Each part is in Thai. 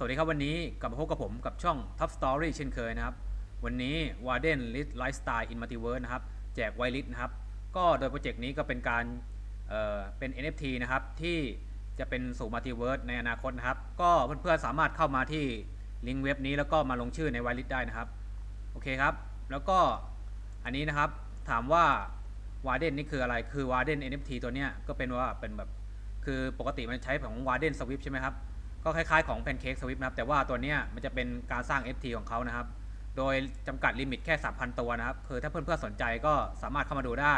สวัสดีครับวันนี้กลับมาพบกับผมกับช่อง Top Story เช่นเคยนะครับ วันนี้ Warden List Lifestyle in Multiverse นะครับ แจกไวลิสนะครับ ก็โดยโปรเจกต์นี้ก็เป็นการเเป็น NFT นะครับ ที่จะเป็นสู่ Multiverse ในอนาคตนะครับ ก็เพื่อนๆสามารถเข้ามาที่ลิงก์เว็บนี้แล้วก็มาลงชื่อในไวลิสได้นะครับ โอเคครับ แล้วก็อันนี้นะครับถามว่า Warden นี่คืออะไรคือ Warden NFT ตัวเนี้ยก็เป็นว่าเป็นแบบคือปกติมันใช้ของ Warden Swift ใช่ไหมครับ ก็คล้ายๆของ Pancake Swift นะครับ แต่ว่าตัวเนี้ยมันจะเป็นการสร้าง FT ของเขานะครับ โดยจำกัดลิมิตแค่ 3,000 ตัวนะครับ คือถ้าเพื่อนๆสนใจก็สามารถเข้ามาดูได้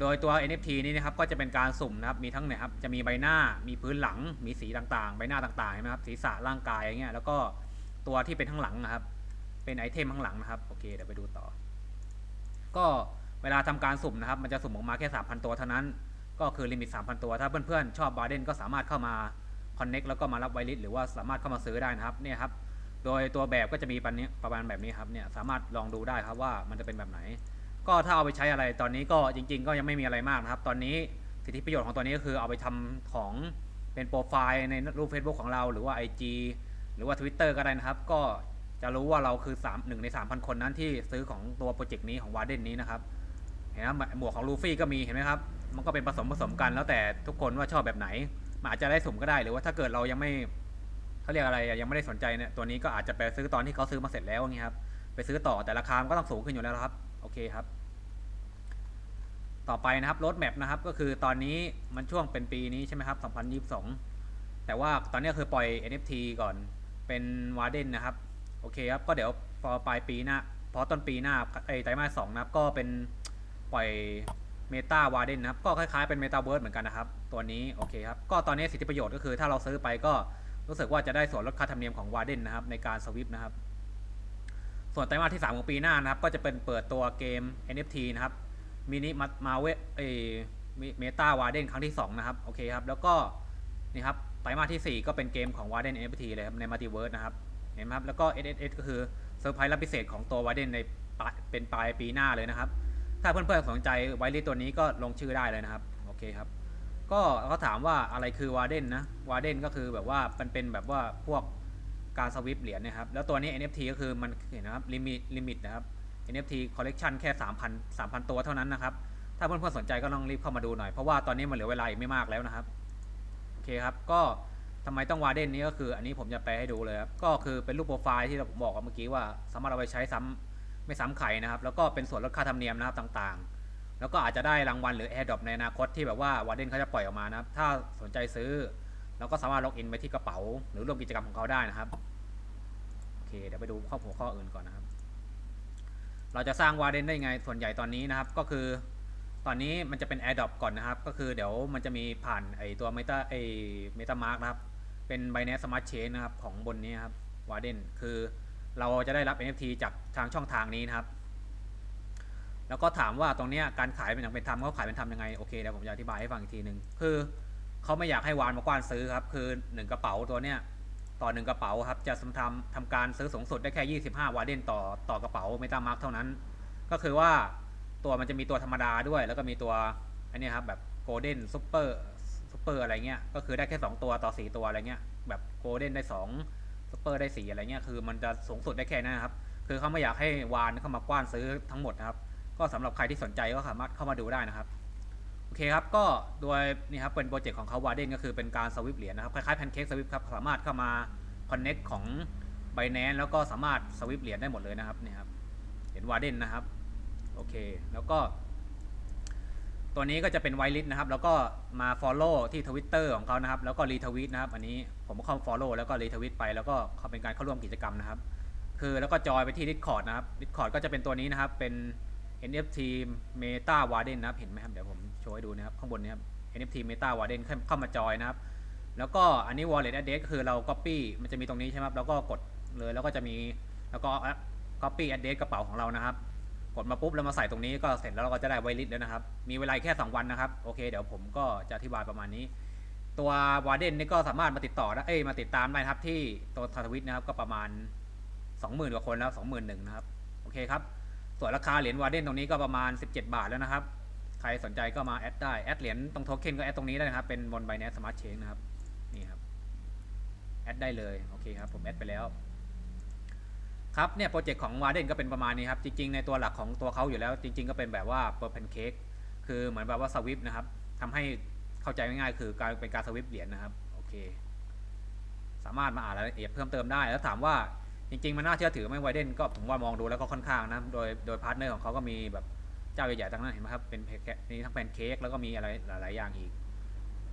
โดยตัว NFT นี้นะครับก็จะเป็นการสุ่มนะครับ มีทั้งเนี่ยครับ จะมีใบหน้า มีพื้นหลัง มีสีต่างๆ ใบหน้าต่างๆใช่ไหมครับ ศีรษะ ร่างกายอย่างเงี้ย แล้วก็ตัวที่เป็นข้างหลังนะครับ เป็นไอเทมข้างหลังนะครับ โอเค เดี๋ยวไปดูต่อ ก็เวลาทำการสุ่มนะครับ มันจะสุ่มออกมาแค่ 3,000 ตัวเท่านั้น ก็คือลิมิต 3,000 ตัว ถ้าเพื่อนๆชอบบาร์เดนก็สามารถเข้ามา Connect แล้วก็มารับไวลิสหรือว่าสามารถเข้ามาซื้อได้นะครับเนี่ยครับโดยตัวแบบก็จะมีปันนี้ประมาณแบบนี้ครับเนี่ยสามารถลองดูได้ครับว่ามันจะเป็นแบบไหน ก็ถ้าเอาไปใช้อะไรตอนนี้ก็จริง ๆ ก็ยังไม่มีอะไรมากนะครับ ตอนนี้สิทธิประโยชน์ของตัวนี้ก็คือเอาไปทำของเป็นโปรไฟล์ในรูป Facebook ของเราหรือว่า IG หรือว่า Twitter ก็ได้นะครับ ก็จะรู้ว่าเราคือ3 1ใน 3,000 คนนั้นที่ซื้อของตัวโปรเจกต์นี้ของวาร์เดนนี้นะครับเห็นไหมหมวกของลูฟี่ก็มีเห็นไหมครับมันก็เป็นผสมผสมกันแล้วแต่ทุกคนว่าชอบแบบไหน มันอาจจะได้สุ่มก็ได้หรือว่าถ้าเกิดเรายังไม่เขาเรียกอะไรยังไม่ได้สนใจเนี่ยตัวนี้ก็อาจจะไปซื้อตอนที่เขาซื้อมาเสร็จแล้วอย่างเงี้ยครับไปซื้อต่อแต่ราคามันก็ต้องสูงขึ้นอยู่แล้วครับโอเคครับ ต่อไปนะครับรถแมพนะครับก็คือตอนนี้มันช่วงเป็นปีนี้ใช่ไหมครับ 2022 แต่ว่าตอนนี้คือปล่อย NFT ก่อนเป็นวาร์เดนนะครับโอเคครับก็เดี๋ยวพอปลายปีหน้าพอต้นปีหน้าไอ้ไตรมาสสองนะครับก็เป็นปล่อย เมตาวาเดนนะครับ ก็คล้ายๆเป็นเมตาเวิร์สเหมือนกันนะครับ ตัวนี้โอเคครับ ก็ตอนนี้สิทธิประโยชน์ก็คือถ้าเราซื้อไปก็รู้สึกว่าจะได้ส่วนลดค่าธรรมเนียมของวาเดนนะครับในการสวิปนะครับ ส่วนไตรมาสที่ 3 ของปีหน้านะครับ ก็จะเป็นเปิดตัวเกม NFT นะครับมินิมาเวเอเมตาวาเดนครั้งที่ 2 นะครับ โอเคครับ แล้วก็นี่ครับไตรมาสที่ 4 ก็เป็นเกมของวาเดน NFT เลยครับในมัลติเวิร์สนะครับเห็นไหมครับแล้วก็ SSS ก็คือเซอร์ไพรส์รับพิเศษของตัววาเดนในเป็นปลายปีหน้าเลยนะครับ ถ้าเพื่อนๆสนใจไวลิสตัวนี้ก็ลงชื่อได้เลยนะครับ โอเคครับ ก็เขาถามว่าอะไรคือวาเดนนะวาเดนก็คือแบบว่ามันเป็นแบบว่าพวกการสวิปเหรียญนะครับ แล้วตัวนี้ NFT ก็คือมันเห็นนะครับลิมิตลิมิตนะครับ NFT collection แค่ 3,000 3,000 ตัวเท่านั้นนะครับ ถ้าเพื่อนๆสนใจก็ต้องรีบเข้ามาดูหน่อย เพราะว่าตอนนี้มันเหลือเวลาอีกไม่มากแล้วนะครับ โอเคครับ ก็ทำไมต้องวาเดนนี้ก็คือ อันนี้ผมจะแปลให้ดูเลยครับ ก็คือเป็นรูปโปรไฟล์ที่เราบอกกันเมื่อกี้ว่าสามารถเอาไปใช้ซ้ำ ไม่ซ้ำไข่นะครับ แล้วก็เป็นส่วนลดค่าธรรมเนียมนะครับต่างๆ แล้วก็อาจจะได้รางวัลหรือ AirDrop ในอนาคตที่แบบว่าวาเดนเขาจะปล่อยออกมานะครับ ถ้าสนใจซื้อเราก็สามารถล็อกอินไปที่กระเป๋า หรือร่วมกิจกรรมของเขาได้นะครับโอเคเดี๋ยวไปดูข้อหัวข้ออื่นก่อนนะครับ เราจะสร้างวาเดนได้ไงส่วนใหญ่ตอนนี้นะครับก็คือ ตอนนี้มันจะเป็น AirDrop ก่อนนะครับ ก็คือเดี๋ยวมันจะมีผ่านไอตัว Meta ไอ MetaMask นะครับเป็น Binance Smart Chain นะครับของบนนี้ครับวาเดนคือ เราจะได้รับ NFT จากทางช่องทางนี้นะครับ แล้วก็ถามว่าตรงเนี้ยการขายเป็นอย่างเป็นธรรมเขาขายเป็นธรรมยังไงโอเคเดี๋ยวผมจะอธิบายให้ฟังอีกทีหนึ่งคือเขาไม่อยากให้วานมากว้านซื้อครับ คือหนึ่งกระเป๋าตัวเนี้ยต่อหนึ่งกระเป๋าครับจะทำทำการซื้อสูงสุดได้แค่ 25 วาเดนต่อต่อกระเป๋า MetaMask เท่านั้น ก็คือว่าตัวมันจะมีตัวธรรมดาด้วย แล้วก็มีตัวอันนี้ครับแบบโกลเด้นซูเปอร์ซูเปอร์อะไรเงี้ยก็คือได้แค่ 2 ตัวต่อ 4 ตัวอะไรเงี้ยแบบโกลเด้นได้ 2 ซูเปอร์ได้4อะไรเงี้ยคือมันจะสูงสุดได้แค่นั้นครับ คือเขาไม่อยากให้วานเข้ามากว้านซื้อทั้งหมดนะครับ ก็สำหรับใครที่สนใจก็สามารถเข้ามาดูได้นะครับ โอเคครับ ก็โดยนี่ครับเป็นโปรเจกต์ของเขาวาเดนก็คือเป็นการสวิปเหรียญนะครับ คล้ายๆแพนเค้กสวิปครับ สามารถเข้ามาคอนเน็กของ b บ n a n c e แล้วก็สามารถสวิปเหรียญได้หมดเลยนะครับนี่ครับ เห็นวาเดนนะครับ โอเค แล้วก็ ตัวนี้ก็จะเป็นไวลิสนะครับ แล้วก็มา Follow ที่ Twitter ของเขานะครับ แล้วก็รีทวิตนะครับ อันนี้ผมเข้า Follow แล้วก็รีทวิตไป แล้วก็เขาเป็นการเข้าร่วมกิจกรรมนะครับ คือแล้วก็จอยไปที่ Discord นะครับ Discord ก็จะเป็นตัวนี้นะครับ เป็น NFT Meta Warden นะครับ เห็นไหมครับ เดี๋ยวผมโชว์ให้ดูนะครับ ข้างบนนี้ครับ NFT Meta Warden เข้าเข้ามาจอยนะครับ แล้วก็อันนี้ Wallet Address ก็คือเรา Copy มันจะมีตรงนี้ใช่ไหมครับ แล้วก็กดเลย แล้วก็จะมี แล้วก็ Copy Address กระเป๋าของเรานะครับ กดมาปุ๊บแล้วมาใส่ตรงนี้ก็เสร็จแล้วเราก็จะได้ไวลิสแล้วนะครับ มีเวลาแค่ 2 วันนะครับ โอเค เดี๋ยวผมก็จะอธิบายประมาณนี้ ตัววาร์เดนนี่ก็สามารถมาติดต่อได้เอ้ยมาติดตามได้ครับที่ตัวทวิตนะครับก็ประมาณ 20,000กว่าคนแล้ว21,000นะครับโอเคครับส่วนราคาเหรียญวาร์เดนตรงนี้ก็ประมาณ 17 บาทแล้วนะครับ ใครสนใจก็มาแอดได้ แอดเหรียญตรงโทเค็นก็แอดตรงนี้ได้นะครับ เป็นบน Binance Smart Chain นะครับ นี่ครับ แอดได้เลย โอเคครับ ผมแอดไปแล้ว ครับเนี่ยโปรเจกต์ของวาเดนก็เป็นประมาณนี้ครับจริงๆในตัวหลักของตัวเขาอยู่แล้ว จริง ๆ ก็เป็นแบบว่าเปิดแพนเค้กคือเหมือนแบบว่าสวิปนะครับทำให้เข้าใจง่ายๆคือการเป็นการสวิปเหรียญนะครับโอเค สามารถมาอ่านรายละเอียดเพิ่มเติมได้ แล้วถามว่าจริง ๆ มันน่าเชื่อถือไหมไวเดนก็ผมว่ามองดูแล้วก็ค่อนข้างนะโดยโดยพาร์ทเนอร์ของเขาก็มีแบบเจ้าใหญ่ๆทั้งนั้นเห็นไหมครับเป็นแค่มีทั้งแพนเค้กแล้วก็มีอะไรหลายๆอย่างอีก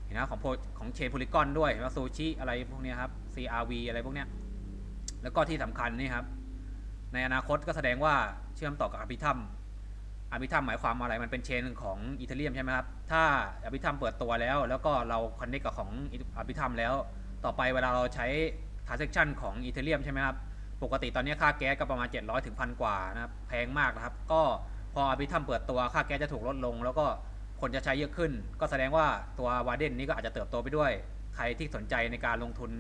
เห็นนะของโพของเชนโพลิกอนด้วยเห็นไหมซูชิอะไรพวกนี้ครับ CRV อะไรพวกเนี้ยแล้วก็ที่สำคัญนี่ครับ ในอนาคตก็แสดงว่าเชื่อมต่อกับอภิธรรมอภิธรรมหมายความอะไรมันเป็นเชนของอีเทเรียมใช่ไหมครับ ถ้าอภิธรรมเปิดตัวแล้ว แล้วก็เราคอนเนคกับของอภิธรรมแล้ว ต่อไปเวลาเราใช้ transaction ของอีเทเรียมใช่ไหมครับ ปกติตอนนี้ค่าแก๊สก็ประมาณ 700ถึงพันกว่านะครับ แพงมากนะครับ ก็พออภิธรรมเปิดตัวค่าแก๊สจะถูกลดลง แล้วก็คนจะใช้เยอะขึ้น ก็แสดงว่าตัววาเดนนี้ก็อาจจะเติบโตไปด้วย ใครที่สนใจในการลงทุน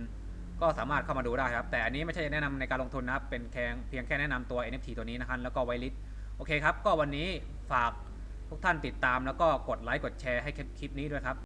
ก็สามารถเข้ามาดูได้ครับ แต่อันนี้ไม่ใช่แนะนำในการลงทุนนะครับ เป็นแค่เพียงแค่แนะนำตัว NFT ตัวนี้นะครับ แล้วก็ไวลิสโอเคครับ ก็วันนี้ฝากทุกท่านติดตามแล้วก็กดไลค์กดแชร์ให้คลิปนี้ด้วยครับ